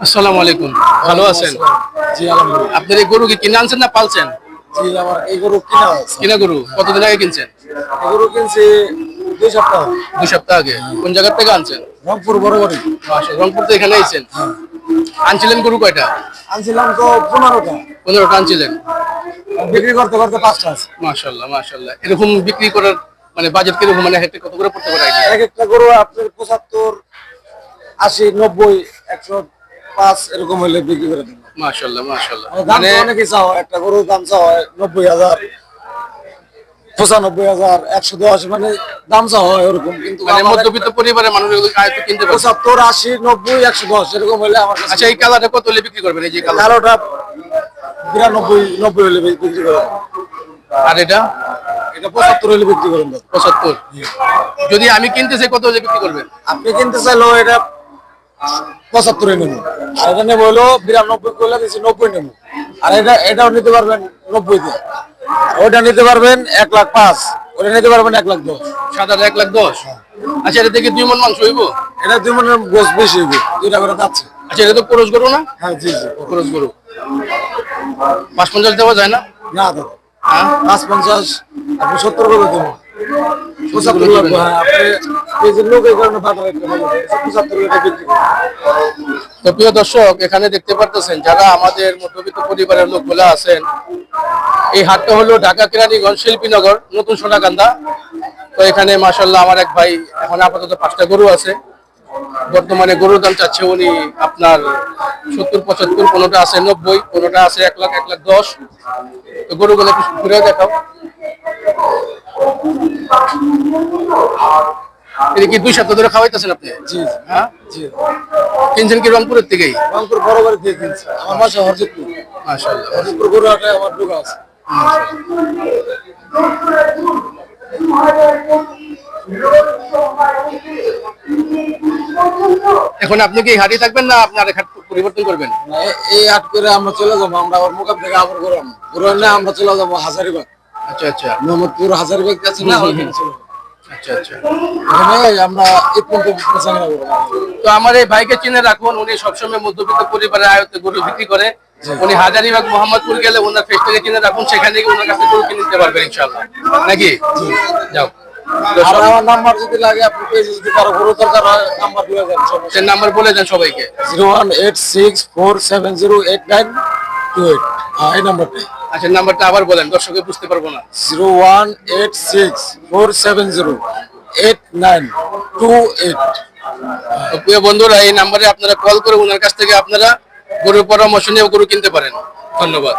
আসসালামু আলাইকুম। ভালো আছেন? জি আলহামদুলিল্লাহ। আপনার এই গরু কি কিনে আনছেন না পালছেন? জি আমার এই গরু কিনা কিনা গরু? কতদিন আগে কিনছেন? এই গরু কিনছি দুই সপ্তাহ দুই সপ্তাহ আগে। কোন জায়গা থেকে আনছেন? রংপুর রংপুর তো এখানে আইছেন আনছিলেন গরু কয়টা? আনছিলাম তো পনেরোটা। পনেরোটা আনছিলেন। বিক্রি করতে করতে পাঁচটা আছে। মাশাল্লাহ মাশাল্লাহ এরকম বিক্রি করার মানে বাজেট কীরকম? মানে কত করে পড়তে পারে এক একটা গরু আপনার পঁচাত্তর আশি নব্বই একশো পাঁচ এরকম হলে বিক্রি করে দেবো। মাশাল্লাহ মাশাল্লাহ মানে হয়। একটা গরুর দাম হয় নব্বই হাজার পঁচানব্বই হাজার একশো দশ মানে দাম চাওয়া কিন্তু মানে মধ্যবিত্ত পরিবারের মানুষ কিনতে পারছে পঁচাত্তর আশি নব্বই একশো দশ এরকম হলে আমার আচ্ছা এই কালারটা কত হলে বিক্রি করবেন? এই যে কালার। বিরানব্বই নব্বই হলে বিক্রি করেন আর এটা? এটা পঁচাত্তর হলে বিক্রি করেন পঁচাত্তর। যদি আমি কিনতে চাই কত হলে বিক্রি করবেন? আপনি কিনতে চাইলেও এটা পঁচাত্তরে নেব আর এটা নেব হলো বিরানব্বই করলে দিচ্ছি নব্বই নেব। আর এটা এটাও নিতে পারবেন নব্বই দিয়ে। ওটা নিতে পারবেন এক লাখ পাঁচ। ওটা নিতে পারবেন এক লাখ দশ। সাদা এক লাখ দশ। আচ্ছা এটা থেকে দুই মন মাংস হইব? এটা দুই মনের গোস বেশি হবে দুইটা করে যাচ্ছে। আচ্ছা এটা তো কোরস গরু না? হ্যাঁ জি জি। কোরস গরু। পাঁচ পঞ্চাশ দেওয়া যায় না? না দাদা। হ্যাঁ? পাঁচ পঞ্চাশ আপনি সত্তর করে দেবো পঁচাত্তর লোক প্রিয় দর্শক, এখানে দেখতে পারতেছেন, যারা আমাদের মধ্যবিত্ত পরিবারের লোকগুলো আছেন, এই হাটটা হলো ঢাকা কেরানীগঞ্জ শিল্পীনগর, নতুন সোনাকান্দা। তো এখানে মাসাল্লাহ আমার এক ভাই, এখন আপাতত পাঁচটা গরু আছে। বর্তমানে গরুর দাম চাচ্ছে উনি আপনার সত্তর পঁচাত্তর কোনোটা আছে নব্বই কোনোটা আছে এক লাখ এক লাখ দশ। তো গরুগুলো একটু ঘুরে দেখাও। এটা কি দুই সপ্তাহ ধরে খাওয়াইতেছেন আপনি? জি হ্যাঁ? জি। কিনছেন কি রংপুরের থেকেই? রংপুর বড় বাড়ি দিয়ে কিনছি। আমার বাসা হরজিতপুর মাসাল্লাহ হরজিতপুর গরু হাটে আমার দোকান আছে। এখন আপনি কি হারিয়ে থাকবেন না আপনি আরেক হাট পরিবর্তন করবেন? এই হাট করে আমরা চলে যাব আমরা আবার মোকাম থেকে আবার করে আনব ঘুরে আমরা চলে যাব হাজারিবাগ। আচ্ছা আচ্ছা। মোহাম্মদপুর হাজারিবাগ আছে না ওইখানে চলে আচ্ছা আচ্ছা। আমরা তো আমার এই ভাইকে চিনে রাখুন উনি সবসময় মধ্যবিত্ত পরিবারের আয়ত্তে গরু বিক্রি করে। উনি হাজারিবাগ মোহাম্মদপুর গেলে ওনার ফেস থেকে চিনে রাখুন সেখানে ওনার কাছে গরু কিনে নিতে পারবেন ইনশাল্লাহ নাকি? যাও। আর আমার নাম্বার যদি লাগে আপনি পেয়েছে যদি কারও গরু দরকার হয় নাম্বার দিয়ে দেন সে নাম্বার বলে দেন সবাইকে। Zero one eight six four seven zero eight nine two eight. এই নাম্বারটাই আচ্ছা নাম্বারটা আবার বলেন দর্শকে বুঝতে পারব না। Zero one eight six four seven zero eight nine two eight. প্রিয় বন্ধুরা এই নাম্বারে আপনারা কল করে ওনার কাছ থেকে আপনারা গরুর পরামর্শ নিয়ে গরু কিনতে পারেন। ধন্যবাদ।